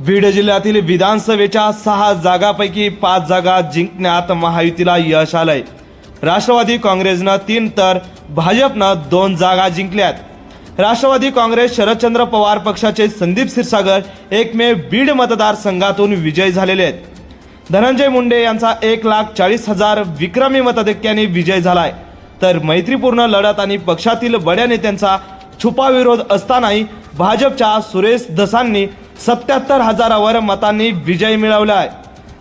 बीड जिल्ह्यातील विधानसभेच्या सहा जागापैकी पाच जागा जिंकण्यात महायुतीला यश आलंय. राष्ट्रवादी काँग्रेसनं तीन तर भाजपनं दोन जागा जिंकल्यात. राष्ट्रवादी काँग्रेस शरदचंद्र पवार पक्षाचे संदीप क्षीरसागर एकमेव बीड मतदारसंघातून विजयी झालेले आहेत. धनंजय मुंडे यांचा एक लाख चाळीस हजार विक्रमी मताधिक्याने विजय झालाय. तर मैत्रीपूर्ण लढत आणि पक्षातील बड्या नेत्यांचा छुपा विरोध असतानाही भाजपच्या सुरेश धसांनी सत्याहत्तर हजारावर मतांनी विजय मिळवला आहे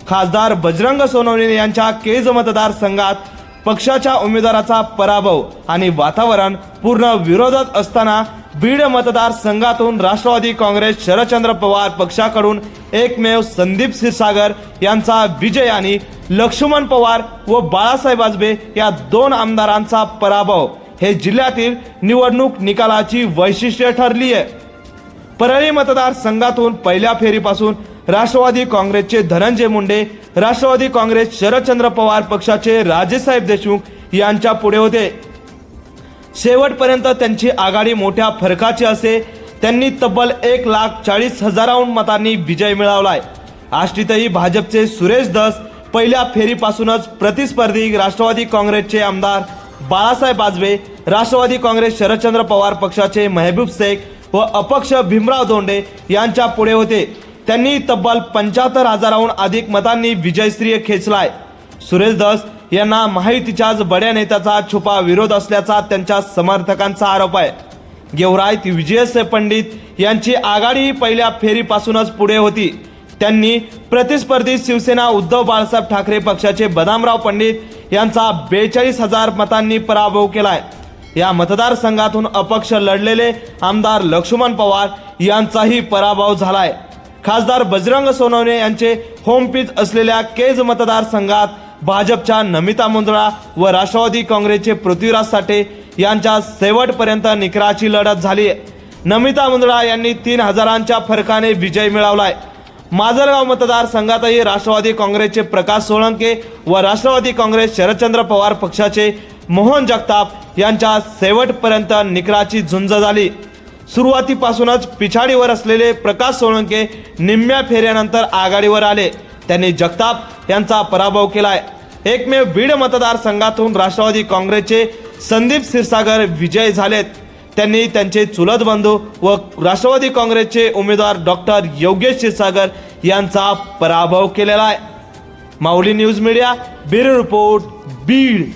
खासदार बजरंग सोनवणे यांच्या केज मतदारसंघात पक्षाच्या उमेदवाराचा पराभव आणि वातावरण पूर्ण विरोधात असताना बीड मतदारसंघातून राष्ट्रवादी काँग्रेस शरदचंद्र पवार पक्षाकडून एकमेव संदीप क्षीरसागर यांचा विजय आणि लक्ष्मण पवार व बाळासाहेब आजबे या दोन आमदारांचा पराभव. हे जिल्ह्यातील निवडणूक निकालाची वैशिष्ट्य ठरली आहे परळी मतदारसंघातून पहिल्या फेरीपासून राष्ट्रवादी काँग्रेसचे धनंजय मुंडे राष्ट्रवादी काँग्रेस शरदचंद्र पवार पक्षाचे राजेसाहेब देशमुख यांच्या पुढे होते. शेवटपर्यंत त्यांची आघाडी मोठ्या फरकाची असे त्यांनी तब्बल एक लाख चाळीस हजाराहून मतांनी विजय मिळवलाय. आष्टीतही भाजपचे सुरेश दस पहिल्या फेरीपासूनच प्रतिस्पर्धी राष्ट्रवादी काँग्रेसचे आमदार बाळासाहेब आजबे राष्ट्रवादी काँग्रेस शरदचंद्र पवार पक्षाचे महबूब शेख व अपक्ष भीमराव धोंडे यांच्या पुढे होते. त्यांनी तब्बल पंच्याहत्तर हजाराहून अधिक मतांनी विजयश्रीय खेचलाय. सुरेश दस यांना माहितीच्याच बड्या नेत्याचा छुपा विरोध असल्याचा त्यांच्या समर्थकांचा आरोप आहे. गेवराईत विजयसे पंडित यांची आघाडी पहिल्या फेरीपासूनच पुढे होती. त्यांनी प्रतिस्पर्धी शिवसेना उद्धव बाळासाहेब ठाकरे पक्षाचे बदामराव पंडित यांचा बेचाळीस हजार मतांनी पराभव केलाय. या मतदारसंघातून अपक्ष लढलेले आमदार लक्ष्मण पवार यांचाही पराभव झालाय. खासदार बजरंग सोनवणे यांचे होमपीच असलेल्या केज मतदारसंघात भाजपच्या नमिता मुंदळा व राष्ट्रवादी काँग्रेसचे पृथ्वीराज साठे यांच्या शेवटपर्यंत निकराची लढत झाली. नमिता मुंदळा यांनी तीन हजारांच्या फरकाने विजय मिळवलाय. माजलगाव मतदारसंघातही राष्ट्रवादी काँग्रेसचे प्रकाश सोळंके व राष्ट्रवादी काँग्रेस शरदचंद्र पवार पक्षाचे मोहन जगताप यांच्या शेवटपर्यंत निकराची झुंज झाली. सुरुवातीपासूनच पिछाडीवर असलेले प्रकाश सोळंके निम्म्या फेऱ्यानंतर आघाडीवर आले. त्यांनी जगताप यांचा पराभव केलाय. एकमेव बीड मतदारसंघातून राष्ट्रवादी काँग्रेसचे संदीप क्षीरसागर विजय झालेत. त्यांनी त्यांचे चुलत बंधू व राष्ट्रवादी काँग्रेसचे उमेदवार डॉक्टर योगेश क्षीरसागर यांचा पराभव केलेला आहे. Mauli news media bureau report Beed.